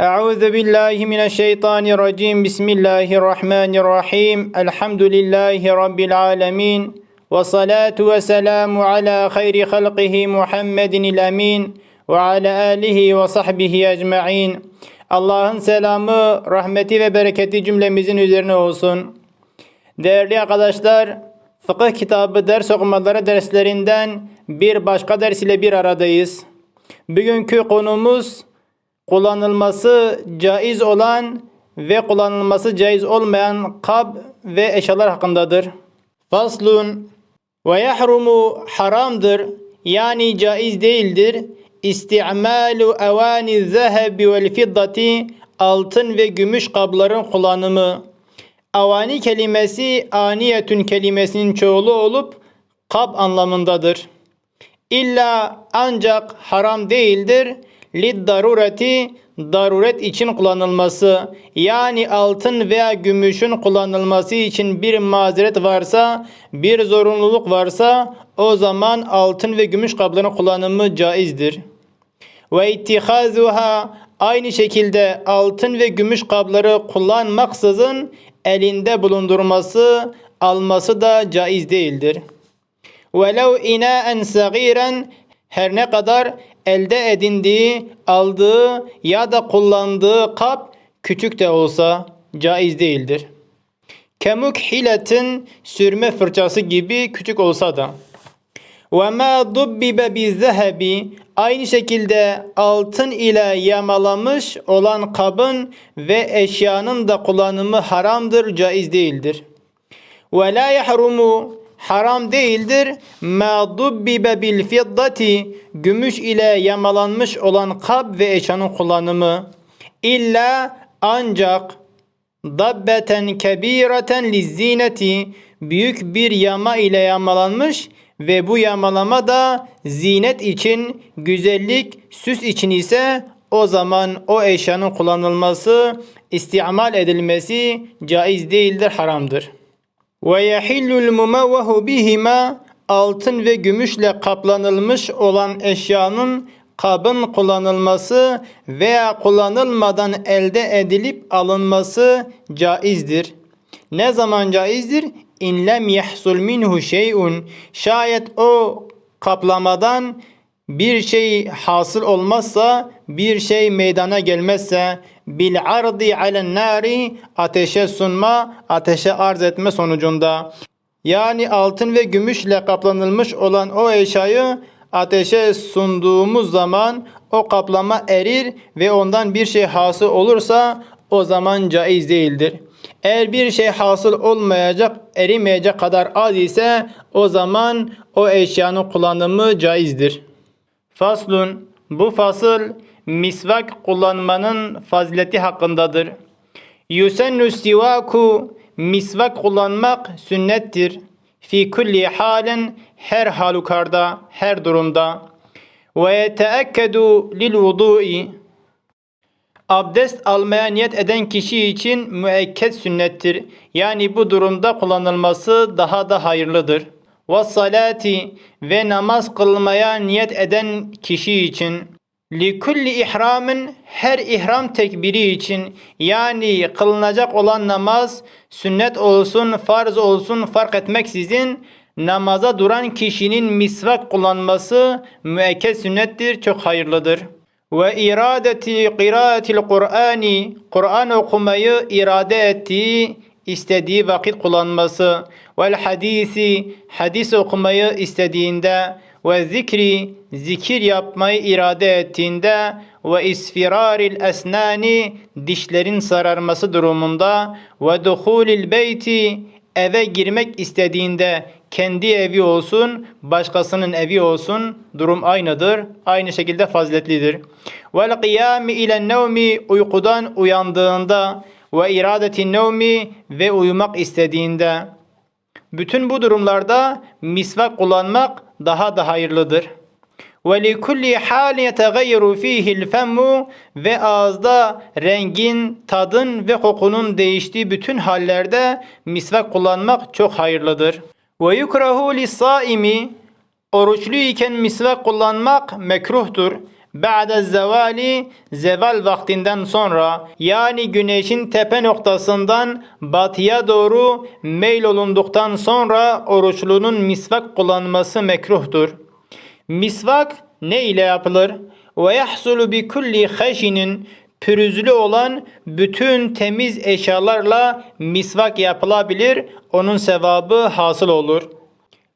Euzu billahi mineşşeytanirracim. Bismillahirrahmanirrahim. Elhamdülillahi rabbil alamin. Ve salatu ve selamu ala hayri halqihi Muhammedin el emin ve ala alihi ve sahbihi ecmaîn. Allah'ın selamı, rahmeti ve bereketi cümlemizin üzerine olsun. Değerli arkadaşlar, fıkıh kitabı ders okumaları derslerinden bir başka ders ile bir aradayız. Bugünkü konumuz kullanılması caiz olan ve kullanılması caiz olmayan kab ve eşyalar hakkındadır. Faslun ve yahrumu haramdır yani caiz değildir. İsti'malu evani zehebi vel fiddati altın ve gümüş kabların kullanımı. Avani kelimesi aniyetün kelimesinin çoğulu olup kab anlamındadır. İlla ancak haram değildir lid darureti daruret için kullanılması yani altın veya gümüşün kullanılması için bir mazeret varsa bir zorunluluk varsa o zaman altın ve gümüş kapların kullanımı caizdir. Ve ittihazuha aynı şekilde altın ve gümüş kapları kullanmaksızın elinde bulundurması alması da caiz değildir. Velev inaen sagiren her ne kadar elde edindiği, aldığı ya da kullandığı kap küçük de olsa caiz değildir. Kemuk hiletin sürme fırçası gibi küçük olsa da. Ve ma dubbibe bizzehebi aynı şekilde altın ile yamalanmış olan kabın ve eşyanın da kullanımı haramdır, caiz değildir. Ve la yahrumu haram değildir. Ma dubbibe bil fiddati gümüş ile yamalanmış olan kab ve eşyanın kullanımı illa ancak dabbeten kebireten lizineti büyük bir yama ile yamalanmış ve bu yamalama da zinet için, güzellik, süs için ise o zaman o eşyanın kullanılması, istimal edilmesi caiz değildir, haramdır. Ve yahillul mumavvahu bihima altın ve gümüşle kaplanılmış olan eşyanın kabın kullanılması veya kullanılmadan elde edilip alınması caizdir. Ne zaman caizdir? İn lem yahsul minhu şey'un şayet o kaplamadan bir şey hasıl olmazsa, bir şey meydana gelmezse bil ardi alen nari ateşe sunma, ateşe arz etme sonucunda. Yani altın ve gümüşle kaplanılmış olan o eşyayı ateşe sunduğumuz zaman o kaplama erir ve ondan bir şey hasıl olursa o zaman caiz değildir. Eğer bir şey hasıl olmayacak, erimeyecek kadar az ise o zaman o eşyanın kullanımı caizdir. Faslun bu fasıl misvak kullanmanın fazileti hakkındadır. Yusennu sivaku misvak kullanmak sünnettir. Fi kulli halen her halükarda, her durumda. Ve yeteekkedu lil vudu'i Abdest almaya niyet eden kişi için müekket sünnettir. Yani bu durumda kullanılması daha da hayırlıdır. Ve salati ve namaz kılmaya niyet eden kişi için likulli ihramın her ihram tekbiri için yani kılınacak olan namaz sünnet olsun farz olsun fark etmeksizin namaza duran kişinin misvak kullanması müekket sünnettir çok hayırlıdır. Ve iradeti qiraatil Kur'ani Kur'an okumayı irade ettiği istediği vakit kullanması vel hadisi hadis okumayı istediğinde ve zikri zikir yapmayı irade ettiğinde ve isfiraril esnani dişlerin sararması durumunda ve duhulil beyti eve girmek istediğinde kendi evi olsun, başkasının evi olsun durum aynıdır. Aynı şekilde faziletlidir. Vel kıyami ile nevmi uykudan uyandığında ve iradeti nevmi ve uyumak istediğinde bütün bu durumlarda misvak kullanmak daha da hayırlıdır. Ve li kulli halin yetegayyeru fihi'l femu ve ağızda rengin, tadın ve kokunun değiştiği bütün hallerde misvak kullanmak çok hayırlıdır. Ve yukrahu lis-saimi oruçlu iken misvak kullanmak mekruhtur. Ba'de zevali zeval vaktinden sonra yani güneşin tepe noktasından batıya doğru meyl olunduktan sonra oruçlunun misvak kullanması mekruhtur. Misvak ne ile yapılır? Ve yahsulu bi kulli haşinin pürüzlü olan bütün temiz eşyalarla misvak yapılabilir. Onun sevabı hasıl olur.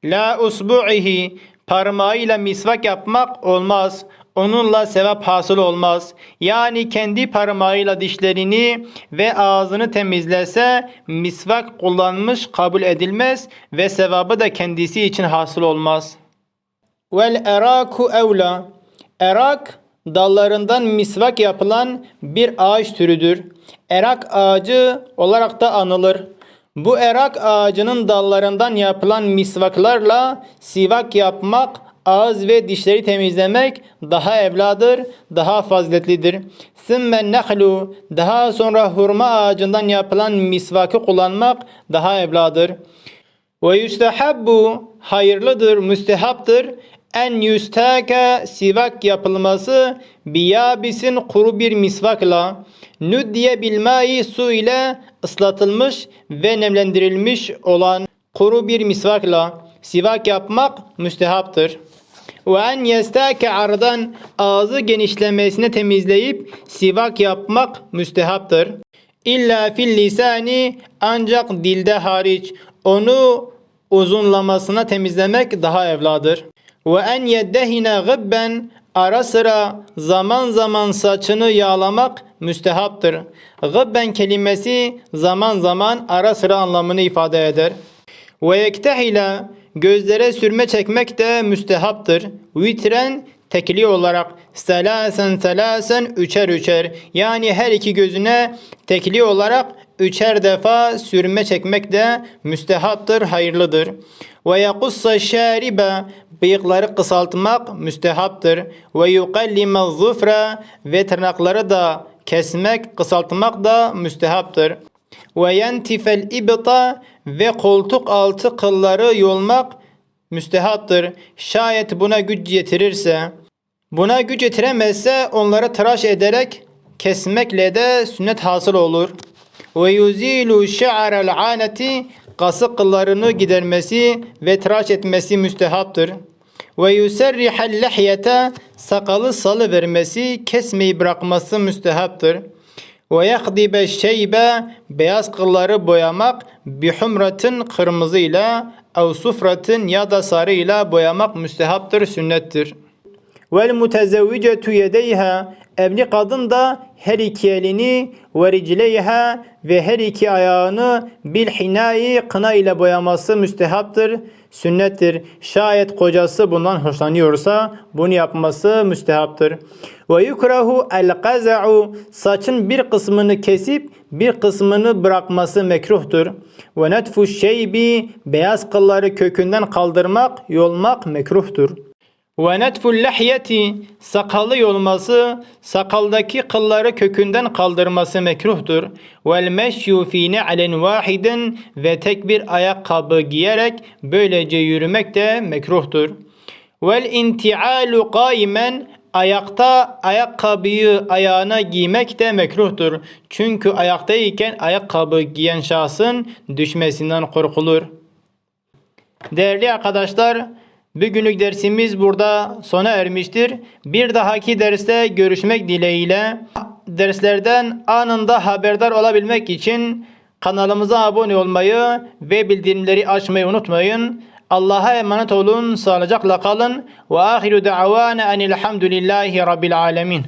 La usbu'ihi parmağıyla misvak yapmak olmaz. Onunla sevap hasıl olmaz. Yani kendi parmağıyla dişlerini ve ağzını temizlese misvak kullanmış kabul edilmez ve sevabı da kendisi için hasıl olmaz. Vel eraku evla. Erak dallarından misvak yapılan bir ağaç türüdür. Erak ağacı olarak da anılır. Bu erak ağacının dallarından yapılan misvaklarla sivak yapmak, ağız ve dişleri temizlemek daha evladır, daha faziletlidir. Sümme nehlu daha sonra hurma ağacından yapılan misvakı kullanmak daha evladır. Ve yustahabbu hayırlıdır, müstehaptır. En yustaka sivak yapılması biyabisin kuru bir misvakla nüddiye bilmai su ile ıslatılmış ve nemlendirilmiş olan kuru bir misvakla sivak yapmak müstehaptır. Ve en yestake ardan ağzı genişlemesine temizleyip sivak yapmak müstehaptır. İlla fil lisani ancak dilde hariç onu uzunlamasına temizlemek daha evladır. Ve en yeddehine gıbben ara sıra zaman zaman saçını yağlamak müstehaptır. Gıbben kelimesi zaman zaman ara sıra anlamını ifade eder. Ve yektehile gözlere sürme çekmek de müstehaptır. Vitren tekli olarak selasen selasen üçer üçer yani her iki gözüne tekli olarak üçer defa sürme çekmek de müstehaptır, hayırlıdır. Ve yakussa şaribe bıyıkları kısaltmak müstehaptır. Ve yukallime zufra ve tırnakları da kesmek, kısaltmak da müstehaptır. Ve yentifel ibta ve koltuk altı kılları yolmak müstehaptır. Şayet buna güç yetirirse. Buna güç yetiremezse onları tıraş ederek kesmekle de sünnet hasıl olur. Ve yuzilu şe'arel aneti kası kıllarını gidermesi ve tıraş etmesi müstehaptır. Ve yuserrihel lehyete sakalı salı vermesi, kesmeyi bırakması müstehaptır. Ve yakdibe şeybe beyaz kılları boyamak bihumratin kırmızıyla ev sufratin ya da sarıyla boyamak müstehaptır, sünnettir. Vel mutezevvicetu yedeyha evli kadın da her iki elini ve ricleyha ve her iki ayağını bil hinayi kına ile boyaması müstehaptır, sünnettir. Şayet kocası bundan hoşlanıyorsa bunu yapması müstehaptır. Ve yukrahu el kaza'u saçın bir kısmını kesip bir kısmını bırakması mekruhtur. Ve netfu şeybi beyaz kılları kökünden kaldırmak, yolmak mekruhtur. Ve netful lehyeti sakalı yolması, sakaldaki kılları kökünden kaldırması mekruhtur. Vel meşyu fi ne'len vahiden ve tek bir ayakkabı giyerek böylece yürümek de mekruhtur. Vel intialu qaimen ayakta ayakkabıyı ayağına giymek de mekruhtur. Çünkü ayaktayken ayakkabı giyen şahsın düşmesinden korkulur. Değerli arkadaşlar, bugünlük dersimiz burada sona ermiştir. Bir dahaki derste görüşmek dileğiyle derslerden anında haberdar olabilmek için kanalımıza abone olmayı ve bildirimleri açmayı unutmayın. Allah'a emanet olun, sağlıcakla kalın. Ve ahiru da'vana enilhamdülillahi rabbil alemin.